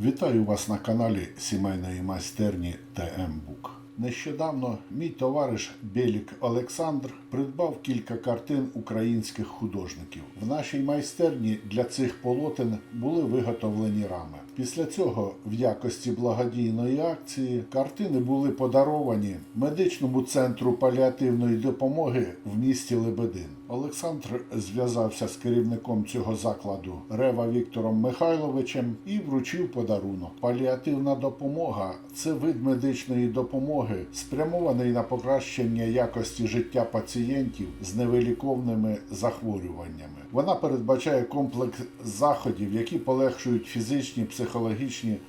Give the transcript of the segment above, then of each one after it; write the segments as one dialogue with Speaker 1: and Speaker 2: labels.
Speaker 1: Вітаю вас на каналі сімейної майстерні ТМБук. Нещодавно мій товариш Белік Олександр придбав кілька картин українських художників. В нашій майстерні для цих полотен були виготовлені рами. Після цього, в якості благодійної акції, картини були подаровані медичному центру паліативної допомоги в місті Лебедин. Олександр зв'язався з керівником цього закладу Рева Віктором Михайловичем і вручив подарунок. Паліативна допомога це вид медичної допомоги, спрямований на покращення якості життя пацієнтів з невиліковними захворюваннями. Вона передбачає комплекс заходів, які полегшують фізичні, психологічні,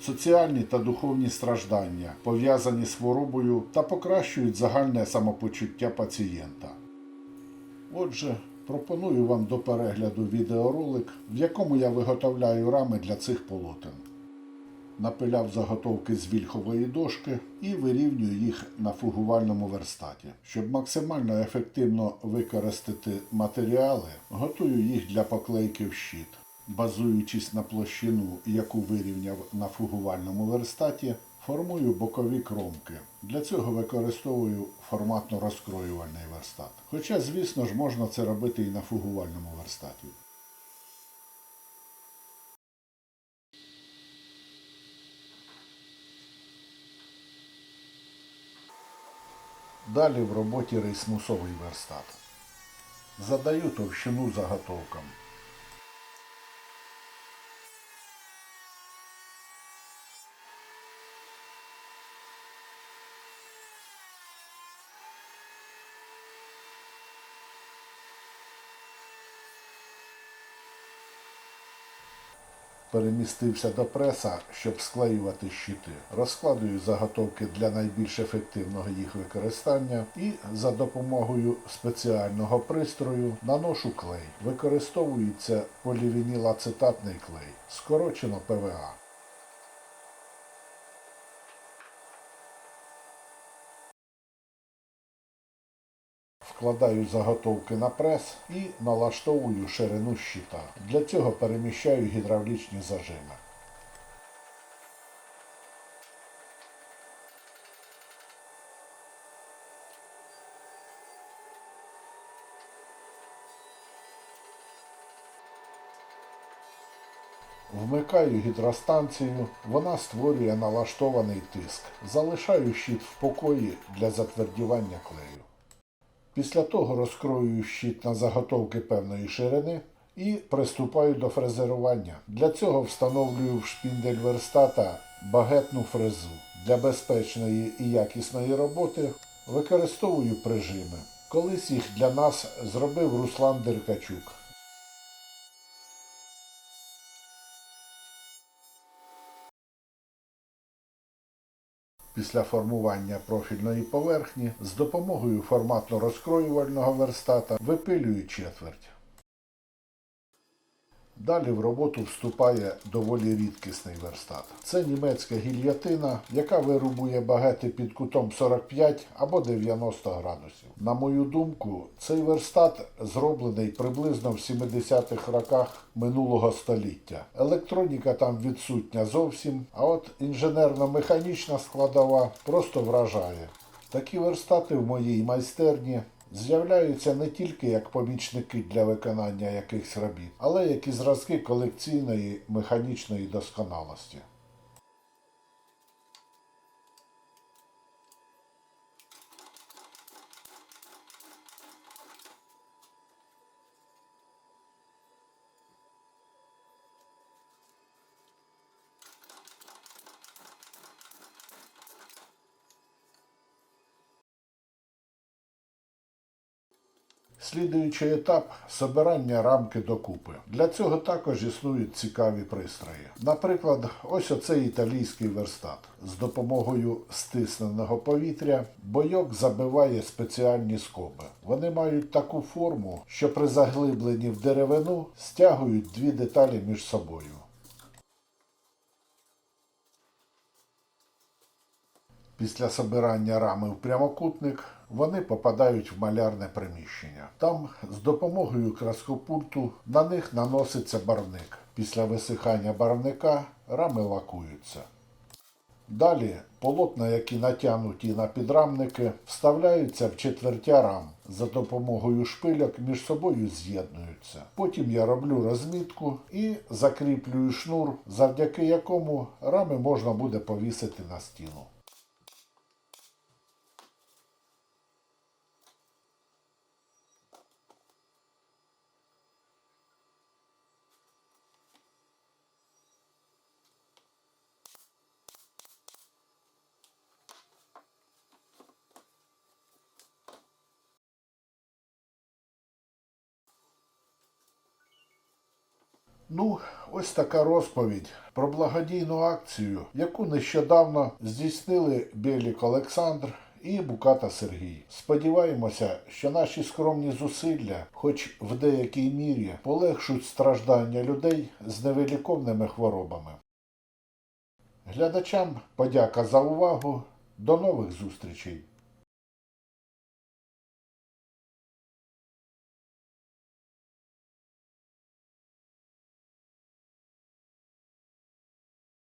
Speaker 1: соціальні та духовні страждання, пов'язані з хворобою та покращують загальне самопочуття пацієнта. Отже, пропоную вам до перегляду відеоролик, в якому я виготовляю рами для цих полотен. Напиляв заготовки з вільхової дошки і вирівнюю їх на фугувальному верстаті. Щоб максимально ефективно використати матеріали, готую їх для поклейки в щит. Базуючись на площину, яку вирівняв на фугувальному верстаті, формую бокові кромки. Для цього використовую форматно розкроювальний верстат. Хоча, звісно ж, можна це робити і на фугувальному верстаті. Далі в роботі рейснусовий верстат. Задаю товщину заготовкам. Перемістився до преса, щоб склеювати щити. Розкладую заготовки для найбільш ефективного їх використання і за допомогою спеціального пристрою наношу клей. Використовується полівінілацетатний клей, скорочено ПВА. Вкладаю заготовки на прес і налаштовую ширину щита. Для цього переміщаю гідравлічні зажими. Вмикаю гідростанцію, вона створює налаштований тиск. Залишаю щит в покої для затвердівання клею. Після того розкрою щит на заготовки певної ширини і приступаю до фрезерування. Для цього встановлюю в шпіндель верстата багетну фрезу. Для безпечної і якісної роботи використовую прижими. Колись їх для нас зробив Руслан Деркачук. Після формування профільної поверхні з допомогою форматно розкроювального верстата випилюю четверть. Далі в роботу вступає доволі рідкісний верстат. Це німецька гільйотина, яка вирубує багети під кутом 45 або 90 градусів. На мою думку, цей верстат зроблений приблизно в 70-х роках минулого століття. Електроніка там відсутня зовсім, а от інженерно-механічна складова просто вражає. Такі верстати в моїй майстерні з'являються не тільки як помічники для виконання якихось робіт, але як і зразки колекційної механічної досконалості. Слідуючий етап собирання рамки докупи. Для цього також існують цікаві пристрої. Наприклад, ось оцей італійський верстат. З допомогою стисненого повітря бойок забиває спеціальні скоби. Вони мають таку форму, що при заглибленні в деревину стягують дві деталі між собою. Після собирання рами в прямокутник вони попадають в малярне приміщення. Там з допомогою краскопульту на них наноситься барвник. Після висихання барвника рами лакуються. Далі полотна, які натягнуті на підрамники, вставляються в четвертя рам. За допомогою шпильок між собою з'єднуються. Потім я роблю розмітку і закріплюю шнур, завдяки якому рами можна буде повісити на стіну. Ну, ось така розповідь про благодійну акцію, яку нещодавно здійснили Білік Олександр і Буката Сергій. Сподіваємося, що наші скромні зусилля, хоч в деякій мірі, полегшуть страждання людей з невиліковними хворобами. Глядачам подяка за увагу. До нових зустрічей!